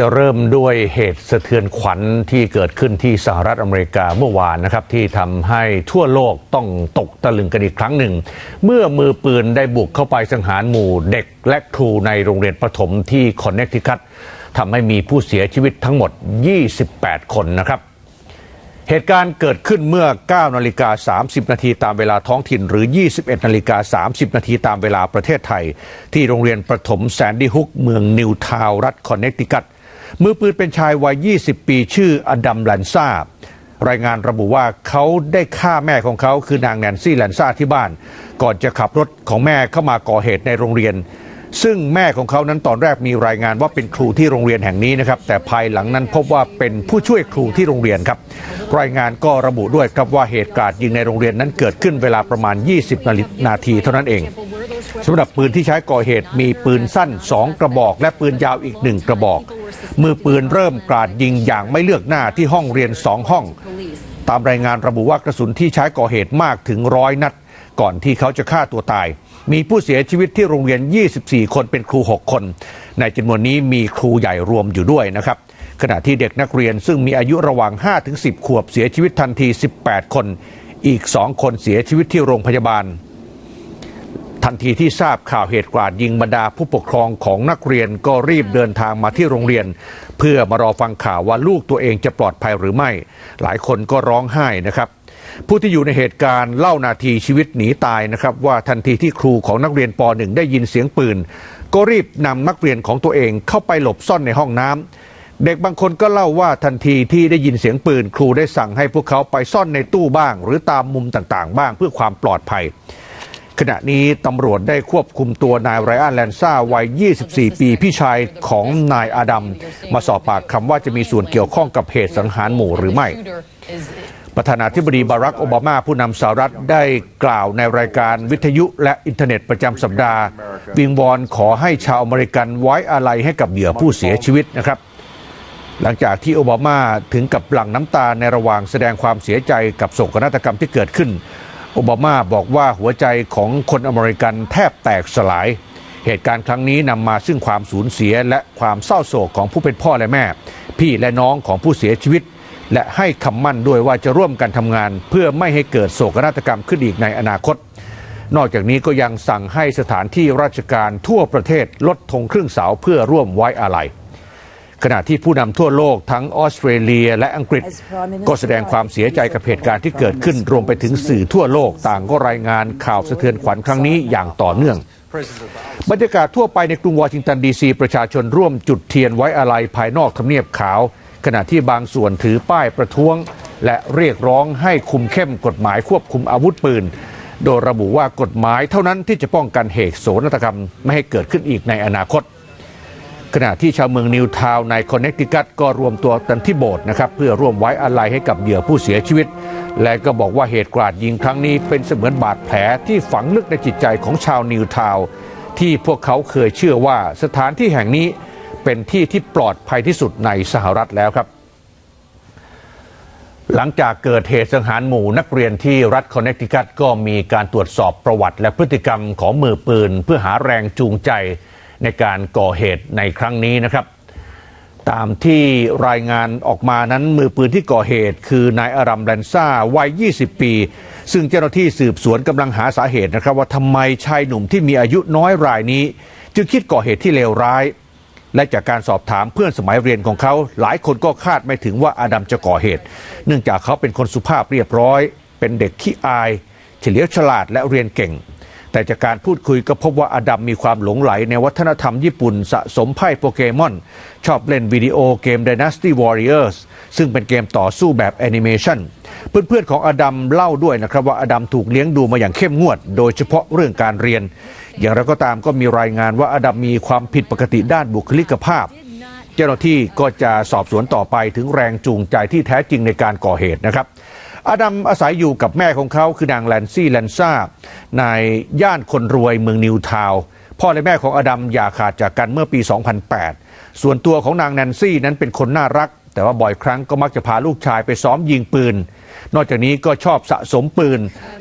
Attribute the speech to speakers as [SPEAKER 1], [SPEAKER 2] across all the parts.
[SPEAKER 1] จะเริ่มด้วยเหตุสะเทือนขวัญที่เกิดขึ้นที่สหรัฐอเมริกาเมื่อวานนะครับที่ทำให้ทั่วโลกต้องตกตะลึงกันอีกครั้งหนึ่ง เมื่อมือปืนได้บุกเข้าไปสังหารหมู่เด็กและครูในโรงเรียนประถมที่คอนเนคทิคัตทำให้มีผู้เสียชีวิตทั้งหมด 28 คนนะครับ เหตุการณ์เกิดขึ้นเมื่อ 9 นาฬิกา 30 นาทีตามเวลาท้องถิ่น หรือ 21 นาฬิกา 30 นาทีตามเวลาประเทศไทย ที่โรงเรียนประถมแซนดี้ฮุกเมืองนิวทาวรัฐคอนเนคติคัต มือปืนเป็นชายวัย 20 ปีชื่ออดัมแลนซ่ารายงานระบุว่าเขาได้ฆ่าแม่ของเขาคือนางแนนซี่แลนซ่าที่บ้าน ก่อนจะขับรถของแม่เข้ามาก่อเหตุในโรงเรียน ซึ่งแม่ของเขานั้นตอนแรกมีรายงานว่าเป็นครูที่โรงเรียนแห่งนี้นะครับ แต่ภายหลังนั้นพบว่าเป็นผู้ช่วยครูที่โรงเรียนครับ รายงานก็ระบุด้วยครับว่าเหตุการณ์ยิงในโรงเรียนนั้นเกิดขึ้นเวลาประมาณ 20 นาทีเท่านั้นเองสำหรับปืนที่ใช้ก่อเหตุมีปืนสั้น 2 กระบอก และปืนยาวอีกหนึ่งกระบอก มือปืนเริ่มกราดยิงอย่างไม่เลือกหน้าที่ห้องเรียนสองห้อง ตามรายงานระบุว่ากระสุนที่ใช้ก่อเหตุมากถึงร้อยนัด ก่อนที่เขาจะฆ่าตัวตาย มีผู้เสียชีวิตที่โรงเรียน 24 คนเป็นครู 6 คน ในจำนวนนี้มีครูใหญ่รวมอยู่ด้วยนะครับขณะที่เด็กนักเรียนซึ่งมีอายุระหว่าง 5-10 ขวบเสียชีวิตทันที 18 คน อีก 2 คนเสียชีวิตที่โรงพยาบาล ทันทีที่ทราบข่าวเหตุกราดยิงบรรดาผู้ปกครองของนักเรียนก็รีบเดินทางมาที่โรงเรียน เพื่อมารอฟังข่าวว่าลูกตัวเองจะปลอดภัยหรือไม่ หลายคนก็ร้องไห้นะครับ ผู้ที่อยู่ในเหตุการณ์เล่านาทีชีวิตหนีตายนะครับว่าทันทีที่ครูของนักเรียนป .1 ได้ยินเสียงปืน ก็รีบนำนักเรียนของตัวเองเข้าไปหลบซ่อนในห้องน้ำเด็กบางคนก็เล่าว่าทันทีที่ได้ยินเสียงปืน ครูได้สั่งให้พวกเขาไปซ่อนในตู้บ้าง หรือตามมุมต่างๆ บ้างเพื่อความปลอดภัย ขณะนี้ตำรวจได้ควบคุมตัวนายไรอันแลนซ่าวัย 24 ปีพี่ชายของนายอาดัม มาสอบปากคำว่าจะมีส่วนเกี่ยวข้องกับเหตุสังหารหมู่หรือไม่ ประธานาธิบดีบารักโอบามาผู้นำสหรัฐได้กล่าวในรายการวิทยุและอินเทอร์เน็ตประจำสัปดาห์ วิงวอนขอให้ชาวอเมริกันไว้อาลัยให้กับเหยื่อผู้เสียชีวิตนะครับ หลังจากที่โอบามาถึงกับหลั่งน้ำตาในระหว่างแสดงความเสียใจกับโศกนาฏกรรมที่เกิดขึ้น โอบามาบอกว่าหัวใจของคนอเมริกันแทบแตกสลาย เหตุการณ์ครั้งนี้นำมาซึ่งความสูญเสียและความเศร้าโศกของผู้เป็นพ่อและแม่ พี่และน้องของผู้เสียชีวิต และให้คำมั่นด้วยว่าจะร่วมกันทำงาน เพื่อไม่ให้เกิดโศกนาฏกรรมขึ้นอีกในอนาคต นอกจากนี้ก็ยังสั่งให้สถานที่ราชการทั่วประเทศลดธงครึ่งเสาเพื่อร่วมไว้อาลัย ขณะที่ผู้นำทั่วโลกทั้งออสเตรเลียและอังกฤษ ก็แสดงความเสียใจกับเหตุการณ์ที่เกิดขึ้นรวมไปถึงสื่อทั่วโลกต่างก็รายงานข่าวสะเทือนขวัญครั้งนี้อย่างต่อเนื่อง บรรยากาศทั่วไปในกรุงวอชิงตันดีซีประชาชนร่วมจุดเทียนไว้อาลัยภายนอกทำเนียบขาว ขณะที่บางส่วนถือป้ายประท้วง และเรียกร้องให้คุมเข้มกฎหมายควบคุมอาวุธปืน โดยระบุว่ากฎหมายเท่านั้นที่จะป้องกันเหตุโศกนาฏกรรมไม่ให้เกิดขึ้นอีกในอนาคต ขณะที่ชาวเมืองนิวทาวน์ในคอนเนคติคัตก็รวมตัวกันที่โบสถ์นะครับ เพื่อร่วมไว้อาลัยให้กับเหยื่อผู้เสียชีวิต และก็บอกว่าเหตุกราดยิงครั้งนี้เป็นเสมือนบาดแผลที่ฝังลึกในจิตใจของชาวนิวทาวน์ที่พวกเขาเคยเชื่อว่าสถานที่แห่งนี้เป็นที่ที่ปลอดภัยที่สุดในสหรัฐแล้วครับ หลังจากเกิดเหตุสังหารหมู่นักเรียนที่รัฐคอนเนคติคัตก็มีการตรวจสอบประวัติและพฤติกรรมของมือปืน เพื่อหาแรงจูงใจ ในการก่อเหตุในครั้งนี้นะครับ ตามที่รายงานออกมานั้นมือปืนที่ก่อเหตุคือนายอารัมแลนซ่าวัย 20 ปี ซึ่งเจ้าหน้าที่สืบสวนกำลังหาสาเหตุนะครับ ว่าทำไมชายหนุ่มที่มีอายุน้อยรายนี้ จึงคิดก่อเหตุที่เลวร้าย และจากการสอบถามเพื่อนสมัยเรียนของเขา หลายคนก็คาดไม่ถึงว่าอาดัมจะก่อเหตุ เนื่องจากเขาเป็นคนสุภาพเรียบร้อย เป็นเด็กขี้อาย เฉลียวฉลาดและเรียนเก่ง แต่จากการพูดคุยก็พบว่าอดัมมีความหลงไหลในวัฒนธรรมญี่ปุ่นสะสมไพ่โปเกมอน ชอบเล่นวิดีโอเกม Dynasty Warriors ซึ่งเป็นเกมต่อสู้แบบแอนิเมชันเพื่อนๆของอดัมเล่าด้วยนะครับว่าอดัมถูกเลี้ยงดูมาอย่างเข้มงวด โดยเฉพาะเรื่องการเรียน อย่างไรก็ตามก็มีรายงานว่าอดัมมีความผิดปกติด้านบุคลิกภาพ เจ้าหน้าที่ก็จะสอบสวนต่อไปถึงแรงจูงใจที่แท้จริงในการก่อเหตุนะครับ อดัมอาศัยอยู่กับแม่ของเขาคือนางแลนซี่แลนซ่าในย่านคนรวยเมืองนิวทาวพ่อและแม่ของอดัมอย่าขาดจากกันเมื่อปี 2008 ส่วนตัวของนางแนนซี่นั้นเป็นคนน่ารัก แต่ว่าบ่อยครั้งก็มักจะพาลูกชายไปซ้อมยิงปืน นอกจากนี้ก็ชอบสะสมปืน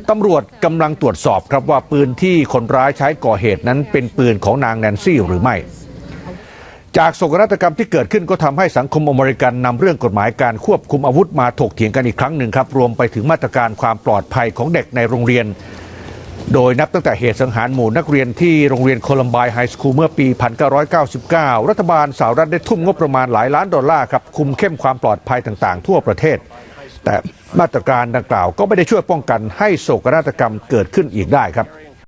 [SPEAKER 1] ตำรวจกำลังตรวจสอบครับว่าปืนที่คนร้ายใช้ก่อเหตุนั้นเป็นปืนของนางแนนซี่หรือไม่ จากโศกนาฏกรรมที่เกิดขึ้นก็ทำให้สังคมอเมริกันนำเรื่องกฎหมายการควบคุมอาวุธมาถกเถียงกันอีกครั้งหนึ่งครับ รวมไปถึงมาตรการความปลอดภัยของเด็กในโรงเรียน โดยนับตั้งแต่เหตุสังหารหมู่นักเรียนที่โรงเรียนโคลัมไบไฮสคูลเมื่อปี 1999 รัฐบาลสหรัฐได้ทุ่มงบประมาณหลายล้านดอลลาร์ครับคุมเข้มความปลอดภัยต่างๆ ทั่วประเทศ แต่มาตรการดังกล่าวก็ไม่ได้ช่วยป้องกันให้โศกนาฏกรรมเกิดขึ้นอีกได้ครับ